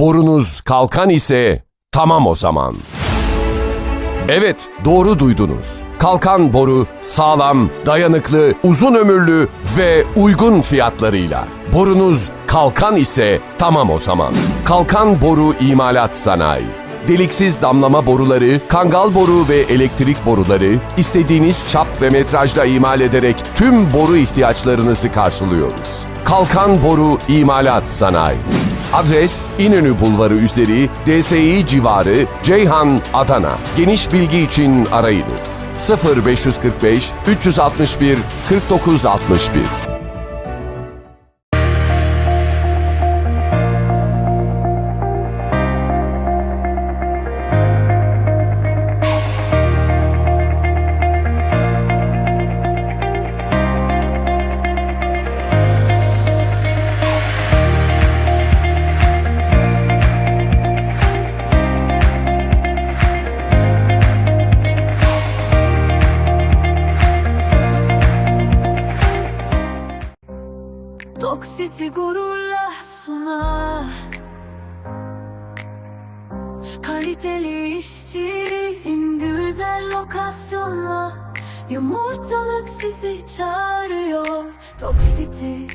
Borunuz kalkan ise tamam o zaman. Evet, doğru duydunuz. Kalkan boru sağlam, dayanıklı, uzun ömürlü ve uygun fiyatlarıyla. Borunuz kalkan ise tamam o zaman. Kalkan boru imalat sanayi. Deliksiz damlama boruları, kangal boru ve elektrik boruları istediğiniz çap ve metrajda imal ederek tüm boru ihtiyaçlarınızı karşılıyoruz. Kalkan Boru İmalat Sanayi. Adres İnönü Bulvarı üzeri DSİ civarı Ceyhan, Adana. Geniş bilgi için arayınız. 0545 361 4961. Yumurtalık sizi çağırıyor. Toksiti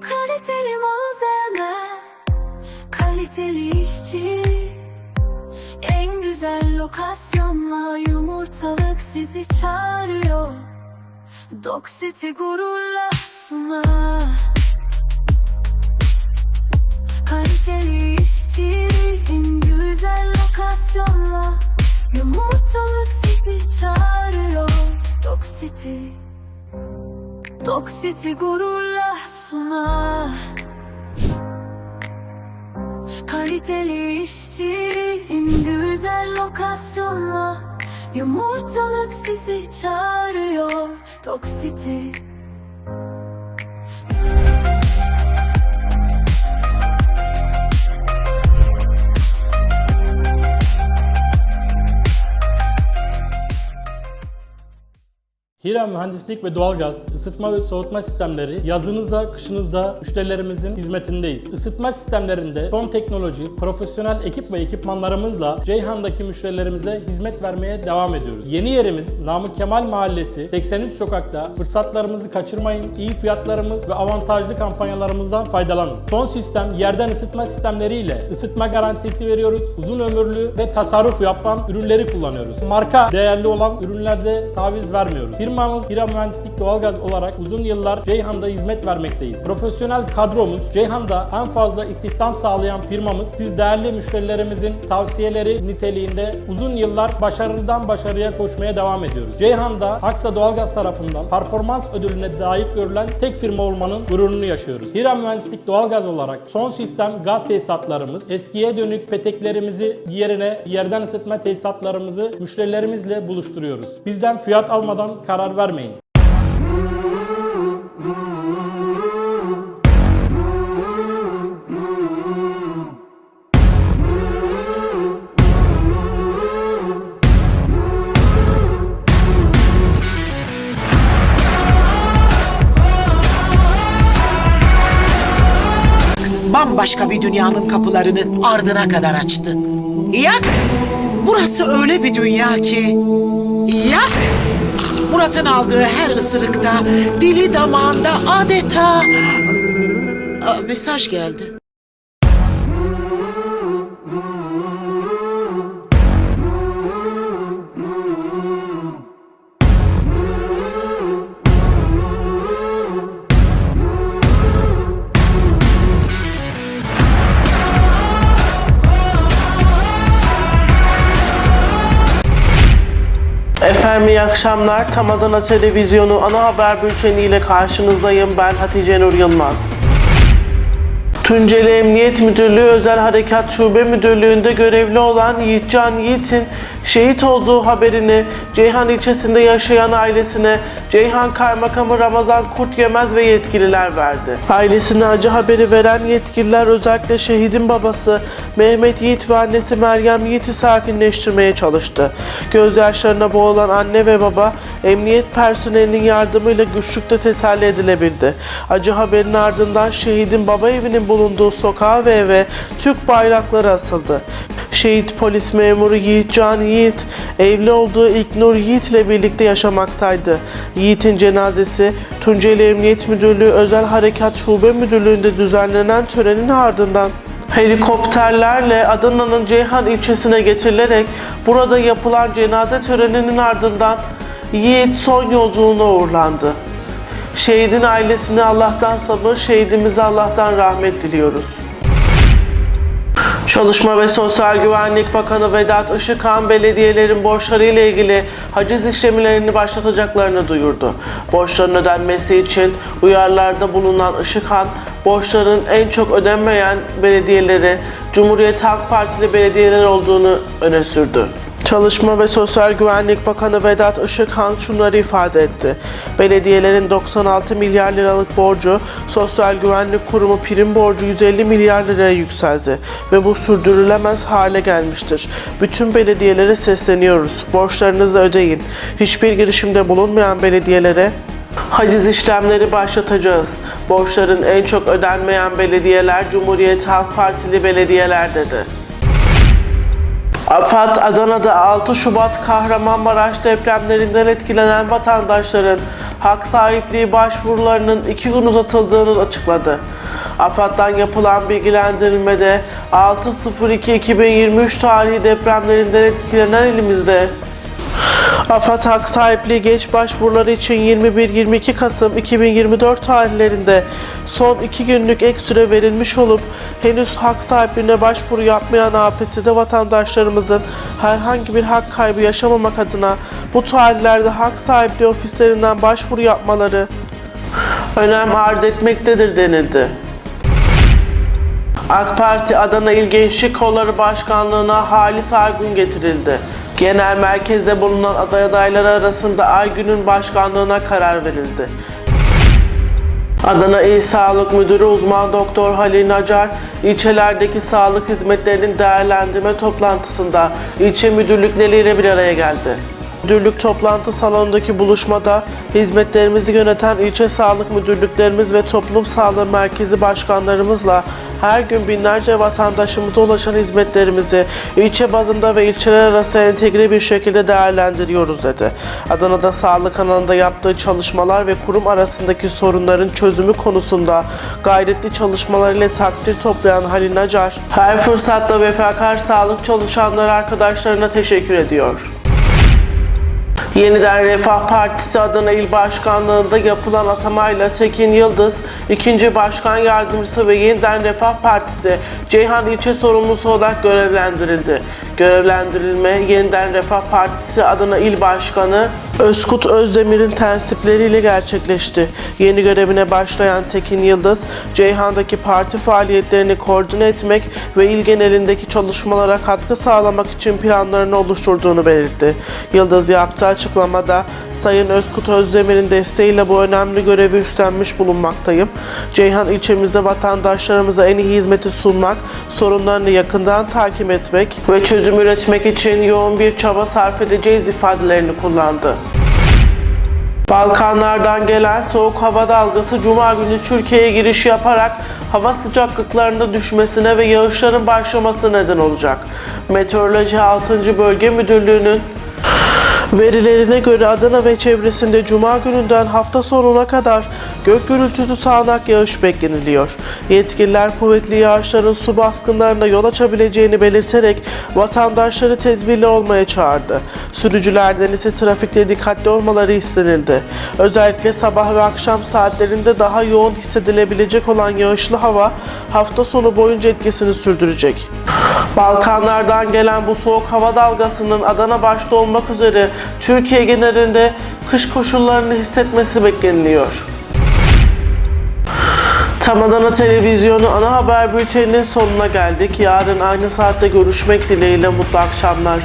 Kaliteli malzeme Kaliteli işçi. En güzel lokasyonla yumurtalık sizi çağırıyor Dog City gururla sunar Kaliteli işçi en güzel lokasyonla. Yumurtalık sizi çağırıyor. Dog City gururla sunar Kaliteli işçi en güzel lokasyonla Yumurtalık sizi çağırıyor. Dog Hira Mühendislik ve Doğalgaz, ısıtma ve soğutma sistemleri yazınızda, kışınızda müşterilerimizin hizmetindeyiz. Isıtma sistemlerinde son teknoloji, profesyonel ekip ve ekipmanlarımızla Ceyhan'daki müşterilerimize hizmet vermeye devam ediyoruz. Yeni yerimiz Namık Kemal Mahallesi 83 sokakta. Fırsatlarımızı kaçırmayın. İyi fiyatlarımız ve avantajlı kampanyalarımızdan faydalanın. Son sistem yerden ısıtma sistemleriyle ısıtma garantisi veriyoruz. Uzun ömürlü ve tasarruf yapan ürünleri kullanıyoruz. Marka değerli olan ürünlerde taviz vermiyoruz. Firmamız Hira Mühendislik Doğalgaz olarak uzun yıllar Ceyhan'da hizmet vermekteyiz. Profesyonel kadromuz Ceyhan'da en fazla istihdam sağlayan firmamız. Siz değerli müşterilerimizin tavsiyeleri niteliğinde uzun yıllar başarıdan başarıya koşmaya devam ediyoruz. Ceyhan'da Aksa Doğalgaz tarafından performans ödülüne layık görülen tek firma olmanın gururunu yaşıyoruz. Hira Mühendislik Doğalgaz olarak son sistem gaz tesisatlarımız, eskiye dönük peteklerimizi yerine yerden ısıtma tesisatlarımızı müşterilerimizle buluşturuyoruz. Bizden fiyat almadan karar vermeyin. bambaşka bir dünyanın kapılarını ardına kadar açtı. Yak! Burası öyle bir dünya ki... Yak! Murat'ın aldığı her ısırıkta, dili damağında adeta... Aa, mesaj geldi. İyi akşamlar. Tam Adana Televizyonu ana haber bülteni ile karşınızdayım. Ben Hatice Nur Yılmaz. Tunceli Emniyet Müdürlüğü Özel Harekat Şube Müdürlüğü'nde görevli olan Yiğitcan Yiğit'in Şehit olduğu haberini Ceyhan ilçesinde yaşayan ailesine Ceyhan Kaymakamı Ramazan Kurt Yemez ve yetkililer verdi. Ailesine acı haberi veren yetkililer özellikle şehidin babası Mehmet Yiğit ve annesi Meryem Yiğit'i sakinleştirmeye çalıştı. Gözyaşlarına boğulan anne ve baba emniyet personelinin yardımıyla güçlükle teselli edilebildi. Acı haberin ardından şehidin baba evinin bulunduğu sokağa ve eve Türk bayrakları asıldı. Şehit polis memuru Yiğitcan Yiğit, evli olduğu İlknur Yiğit ile birlikte yaşamaktaydı. Yiğit'in cenazesi Tunceli Emniyet Müdürlüğü Özel Harekat Şube Müdürlüğü'nde düzenlenen törenin ardından helikopterlerle Adana'nın Ceyhan ilçesine getirilerek burada yapılan cenaze töreninin ardından Yiğit son yolculuğuna uğurlandı. Şehidin ailesine Allah'tan sabır, şehidimize Allah'tan rahmet diliyoruz. Çalışma ve Sosyal Güvenlik Bakanı Vedat Işıkhan belediyelerin borçları ile ilgili haciz işlemlerini başlatacaklarını duyurdu. Borçların ödenmesi için uyarılarda bulunan Işıkhan, borçların en çok ödenmeyen belediyeleri Cumhuriyet Halk Partili belediyeler olduğunu öne sürdü. Çalışma ve Sosyal Güvenlik Bakanı Vedat Işıkhan şunları ifade etti. Belediyelerin 96 milyar liralık borcu, Sosyal Güvenlik Kurumu prim borcu 150 milyar liraya yükseldi ve bu sürdürülemez hale gelmiştir. Bütün belediyelere sesleniyoruz. Borçlarınızı ödeyin. Hiçbir girişimde bulunmayan belediyelere Haciz işlemleri başlatacağız. Borçların en çok ödenmeyen belediyeler Cumhuriyet Halk Partili belediyeler dedi. AFAD Adana'da 6 Şubat Kahramanmaraş depremlerinden etkilenen vatandaşların hak sahipliği başvurularının iki gün uzatıldığını açıkladı. AFAD'dan yapılan bilgilendirmede 6.02.2023 tarihi depremlerinden etkilenen elimizde AFAD hak sahipliği geç başvuruları için 21-22 Kasım 2024 tarihlerinde son 2 günlük ek süre verilmiş olup henüz hak sahipliğine başvuru yapmayan afetinde vatandaşlarımızın herhangi bir hak kaybı yaşamamak adına bu tarihlerde hak sahipliği ofislerinden başvuru yapmaları önem arz etmektedir denildi. AK Parti Adana İl Gençlik Kolları Başkanlığı'na Halis Aygun getirildi. Genel merkezde bulunan aday adayları arasında Aygün'ün başkanlığına karar verildi. Adana İl Sağlık Müdürü uzman doktor Halil Nacar, ilçelerdeki sağlık hizmetlerinin değerlendirme toplantısında ilçe müdürlükleriyle bir araya geldi. Müdürlük toplantı salonundaki buluşmada hizmetlerimizi yöneten ilçe sağlık müdürlüklerimiz ve toplum sağlığı merkezi başkanlarımızla her gün binlerce vatandaşımıza ulaşan hizmetlerimizi ilçe bazında ve ilçeler arası entegre bir şekilde değerlendiriyoruz dedi. Adana'da sağlık alanında yaptığı çalışmalar ve kurum arasındaki sorunların çözümü konusunda gayretli çalışmalarıyla takdir toplayan Halil Nacar, her fırsatta vefakar sağlık çalışanları arkadaşlarına teşekkür ediyor. Yeniden Refah Partisi Adana İl Başkanlığı'nda yapılan atamayla Tekin Yıldız, ikinci başkan yardımcısı ve Yeniden Refah Partisi Ceyhan ilçe sorumlusu olarak görevlendirildi. Görevlendirilme Yeniden Refah Partisi Adana İl Başkanı Özkut Özdemir'in tensipleriyle gerçekleşti. Yeni görevine başlayan Tekin Yıldız, Ceyhan'daki parti faaliyetlerini koordine etmek ve il genelindeki çalışmalara katkı sağlamak için planlarını oluşturduğunu belirtti. Yıldız yaptığı açıklamada Sayın Özkut Özdemir'in desteğiyle bu önemli görevi üstlenmiş bulunmaktayım. Ceyhan ilçemizde vatandaşlarımıza en iyi hizmeti sunmak, sorunlarını yakından takip etmek ve çözüm üretmek için yoğun bir çaba sarf edeceğiz ifadelerini kullandı. Balkanlardan gelen soğuk hava dalgası Cuma günü Türkiye'ye giriş yaparak hava sıcaklıklarında düşmesine ve yağışların başlaması neden olacak. Meteoroloji 6. Bölge Müdürlüğü'nün Verilerine göre Adana ve çevresinde Cuma gününden hafta sonuna kadar gök gürültülü sağanak yağış bekleniliyor. Yetkililer kuvvetli yağışların su baskınlarına yol açabileceğini belirterek vatandaşları tedbirli olmaya çağırdı. Sürücülerden ise trafikte dikkatli olmaları istenildi. Özellikle sabah ve akşam saatlerinde daha yoğun hissedilebilecek olan yağışlı hava hafta sonu boyunca etkisini sürdürecek. Balkanlardan gelen bu soğuk hava dalgasının Adana başta olmak üzere Türkiye genelinde kış koşullarını hissetmesi bekleniliyor. Tam Adana Televizyonu ana haber bülteninin sonuna geldik. Yarın aynı saatte görüşmek dileğiyle mutlu akşamlar.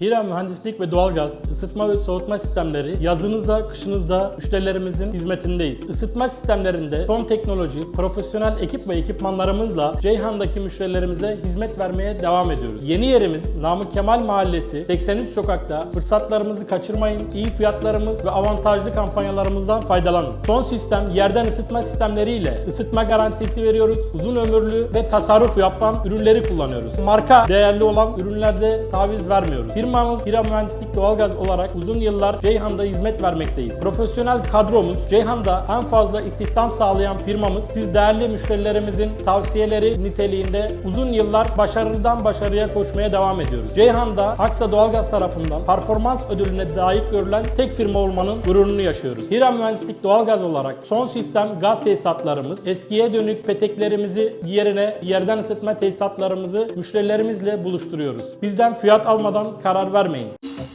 Hira Mühendislik ve Doğalgaz, ısıtma ve soğutma sistemleri yazınızda, kışınızda müşterilerimizin hizmetindeyiz. Isıtma sistemlerinde son teknoloji, profesyonel ekip ve ekipmanlarımızla Ceyhan'daki müşterilerimize hizmet vermeye devam ediyoruz. Yeni yerimiz Namık Kemal Mahallesi 83 sokakta. Fırsatlarımızı kaçırmayın. İyi fiyatlarımız ve avantajlı kampanyalarımızdan faydalanın. Son sistem yerden ısıtma sistemleriyle ısıtma garantisi veriyoruz. Uzun ömürlü ve tasarruf yapan ürünleri kullanıyoruz. Marka değerli olan ürünlerde taviz vermiyoruz. Firmamız Hira Mühendislik Doğalgaz olarak uzun yıllar Ceyhan'da hizmet vermekteyiz. Profesyonel kadromuz Ceyhan'da en fazla istihdam sağlayan firmamız. Siz değerli müşterilerimizin tavsiyeleri niteliğinde uzun yıllar başarıdan başarıya koşmaya devam ediyoruz. Ceyhan'da Aksa Doğalgaz tarafından performans ödülüne layık görülen tek firma olmanın gururunu yaşıyoruz. Hira Mühendislik Doğalgaz olarak son sistem gaz tesisatlarımız, eskiye dönük peteklerimizi yerine yerden ısıtma tesisatlarımızı müşterilerimizle buluşturuyoruz. Bizden fiyat almadan karar vermeyin.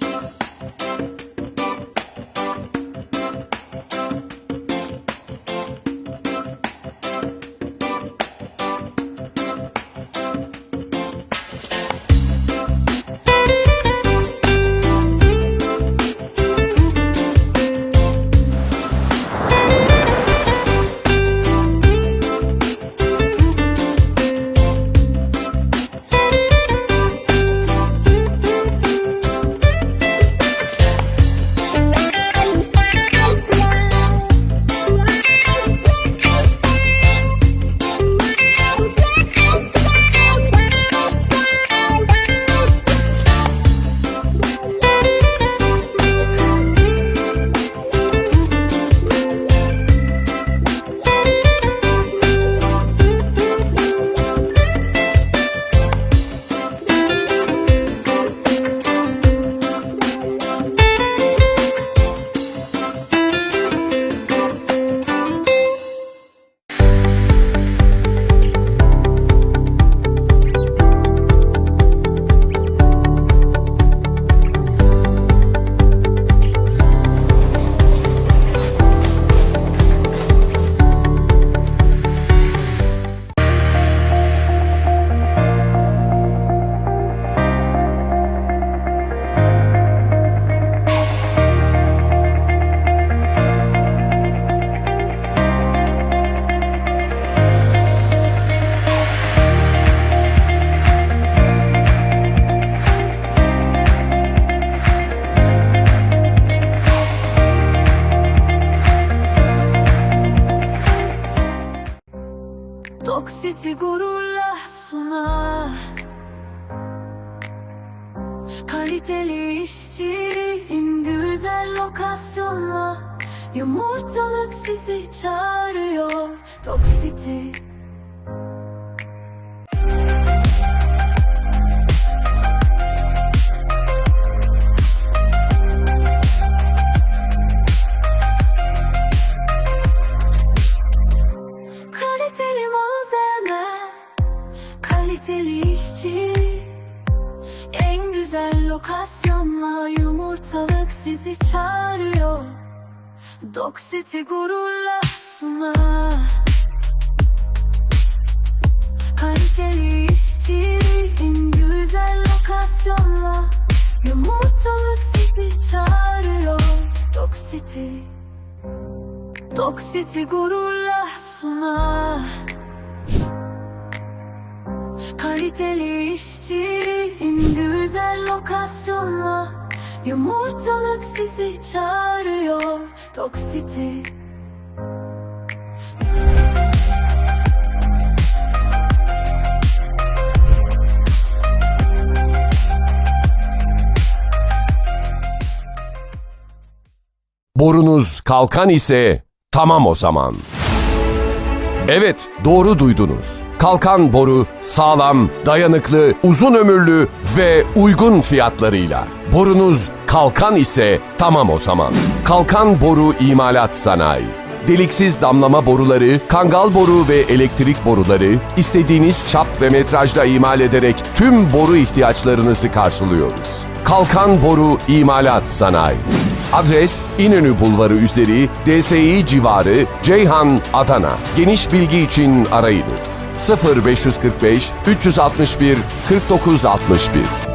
Yumurtalık sizi çağırıyor. Toksiti City gururla sunar Kaliteli işçi en güzel lokasyonla. Yumurtalık sizi çağırıyor. Dog City Dog City gururla sunar Kaliteli işçi en güzel lokasyonla. Yumurtalık sizi çağırıyor City Borunuz kalkan ise tamam o zaman. Evet, doğru duydunuz. Kalkan boru sağlam, dayanıklı, uzun ömürlü ve uygun fiyatlarıyla. Borunuz kalkan ise tamam o zaman. Kalkan boru imalat sanayi. Deliksiz damlama boruları, kangal boru ve elektrik boruları istediğiniz çap ve metrajda imal ederek tüm boru ihtiyaçlarınızı karşılıyoruz. Kalkan Boru İmalat Sanayi. Adres İnönü Bulvarı üzeri DSİ civarı Ceyhan, Adana. Geniş bilgi için arayınız. 0545 361 4961